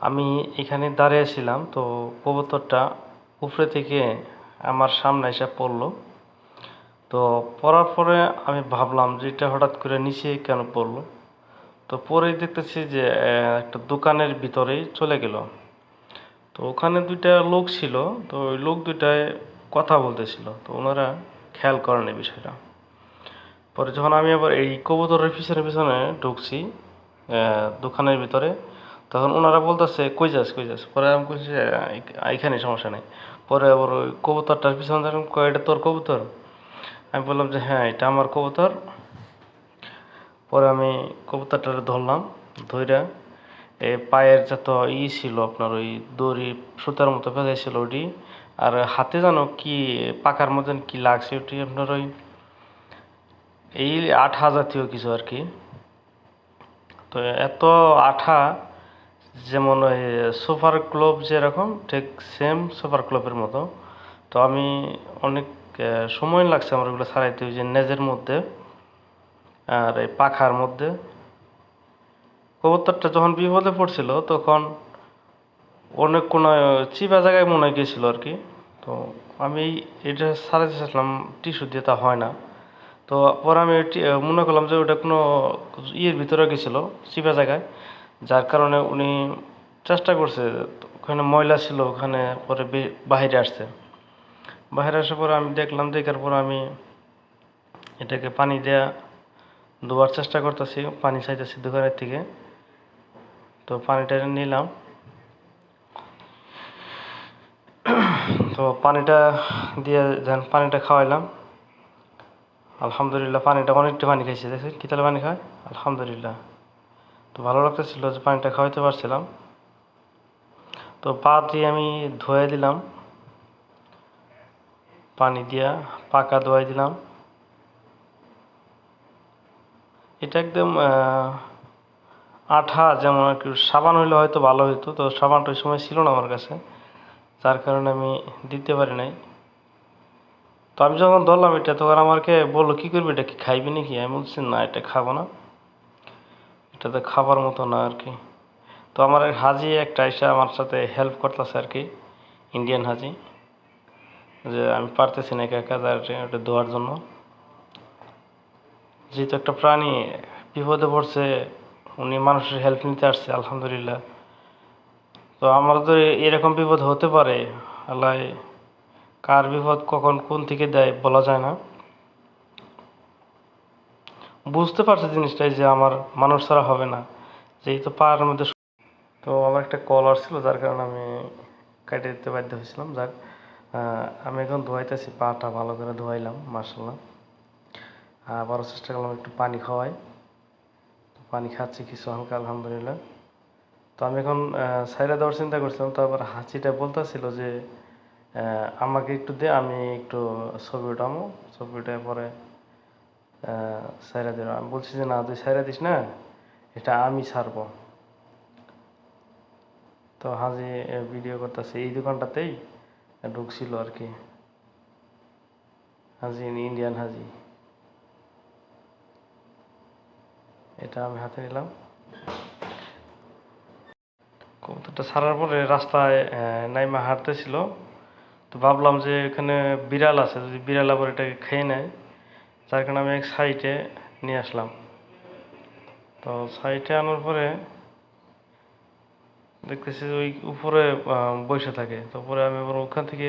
আমি এখানে দাঁড়িয়েছিলাম তো কবুতরটা উপরে থেকে আমার সামনে এসে পড়ল। তো পড়ার পরে আমি ভাবলাম যে এটা হঠাৎ করে নিচে কেন পড়ল? তো পরেই দেখতেছি যে একটা দোকানের ভিতরেই চলে গেল। তো ওখানে দুইটা লোক ছিল, তো ওই লোক দুইটায় কথা বলতেছিল। তো ওনারা খেয়াল করেন এই বিষয়টা। পরে যখন আমি আবার এই কবুতরের পিছনে পিছনে ঢুকছি দোকানের ভিতরে তখন ওনারা বলতেছে কই যাস কই যাস? পরে আমি বলছি যে, এইখানে সমস্যা নেই। পরে আবার ওই কবুতরটার পিছনে দেখলাম কয় এটা তোর কবুতর? আমি বললাম যে হ্যাঁ এটা আমার কবুতর। পরে আমি কবুতরটা ধরলাম ধইরা এ পায়ের যত ই ছিল আপনার ওই দড়ি সুতার মতো বেঁধে ছিল ওটি আর হাতে যেন কি পাকার মতন কি লাগছে ওটি আপনার ওই এই আঠা জাতীয় কিছু আর কি। তো এত আঠা যেমন ওই সুপার ক্লোব যেরকম, ঠিক সেম সুপার ক্লোবের মতো। তো আমি অনেক সময় লাগছে আমার ওগুলো সারাইতে ওই যে নেজের মধ্যে আর এই পাখার মধ্যে। কবুতরটা যখন বিপদে পড়ছিল, তখন অনেক কোনো চিপা জায়গায় মনে গেছিল আর কি। তো আমি এটা সারাতে চাইছিলাম, টিস্যু দিয়ে তা হয় না। তো পরে আমি মনে করলাম যে ওটা কোনো ইয়ের ভিতরে গেছিল, চিপা জায়গায়। যার কারণে উনি চেষ্টা করছে, ওখানে ময়লা ছিল, ওখানে পরে বাহিরে আসছে। বাহিরে আসার পরে আমি দেখলাম, দেখার পর আমি এটাকে পানি দেয়া ধোয়ার চেষ্টা করতেছি, পানি চাইতেছি দোকানের থেকে। তো পানিটা নিলাম। তো পানিটা দিয়ে যেন পানিটা খাওয়াইলাম। আলহামদুলিল্লাহ, পানিটা অনেকটা পানি খাইছে, দেখছেন? কী তাহলে পানি খায়? আলহামদুলিল্লাহ। তো ভালো লাগতেছিল যে পানিটা খাওয়াইতে পারছিলাম। তো পা দিয়ে আমি ধুয়ে দিলাম। পানি দিয়া পাকা ধোয়াই দিলাম। এটা একদম আঠা যেমন আর কি সাবান হইলে হয়তো ভালো হতো তো সাবানটা ওই সময় ছিল না আমার কাছে, যার কারণে আমি দিতে পারি নাই। তো আমি যখন ধরলাম এটা, তখন আমাকে বলল, কী করবি? এটা কি খাইবি নাকি? আমি বলছি, না, এটা খাব না। এটা তো খাবার মতো না আর কি। তো আমার হাজি একটা এসে আমার সাথে হেল্প করতেছে আর কি ইন্ডিয়ান হাজি। যে আমি পারতেছি না একা একা ওটা ধোয়ার জন্য। যেহেতু একটা প্রাণী, বিপদে পড়ছে, উনি মানুষের হেল্প নিতে আসছে, আলহামদুলিল্লাহ। তো আমার তো এরকম বিপদ হতে পারে, আল্লাহ কার বিপদ কখন কোন থেকে দেয় বলা যায় না। বুঝতে পারছে জিনিসটাই যে আমার মানুষ ছাড়া হবে না। যেহেতু পায়ের মধ্যে তো আমার একটা কল আসছিল, যার কারণে আমি কেটে দিতে বাধ্য হয়েছিলাম। যাক আমি এখন ধোয়াইতেছি, পাটা ভালো করে ধোয়াইলাম মার্শাল্লাহ আবারও চেষ্টা করলাম একটু পানি খাওয়াই। পানি খাচ্ছি কিছু হালকা, আলহামদুলিল্লাহ। তো আমি এখন সাইরা দেওয়ার চিন্তা করছিলাম তারপর হাঁচিটা বলতেছিল যে আমাকে একটু দে, আমি একটু ছবি উঠামো। ছবি উঠে পরে সাইরা দিল। আমি বলছি যে, না, তুই সাইরা দিস না, এটা আমি ছাড়বো তো হাজি ভিডিও করতেছে। এই দোকানটাতেই ঢুকছিল আর কি। হাজি ইন্ডিয়ান হাজি। এটা আমি হাতে নিলাম। কবুতরটা ছাড়ার পরে রাস্তায় নাইমা হাঁটতেছিল। তো ভাবলাম যে, এখানে বিড়াল আছে, যদি বিড়াল আবার এটাকে খেয়ে নেয় যার কারণে আমি এক সাইটে নিয়ে আসলাম। তো সাইটে আনার পরে দেখতেছি যে ওই উপরে বসে থাকে। তারপরে আমি আবার ওখান থেকে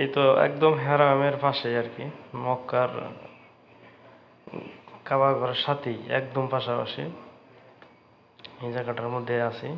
এই তো একদম হেরামের পাশে আর কি, মক্কার কাবা ঘরের সাথেই, একদম পাশাপাশি এই জায়গাটার মধ্যে আছি।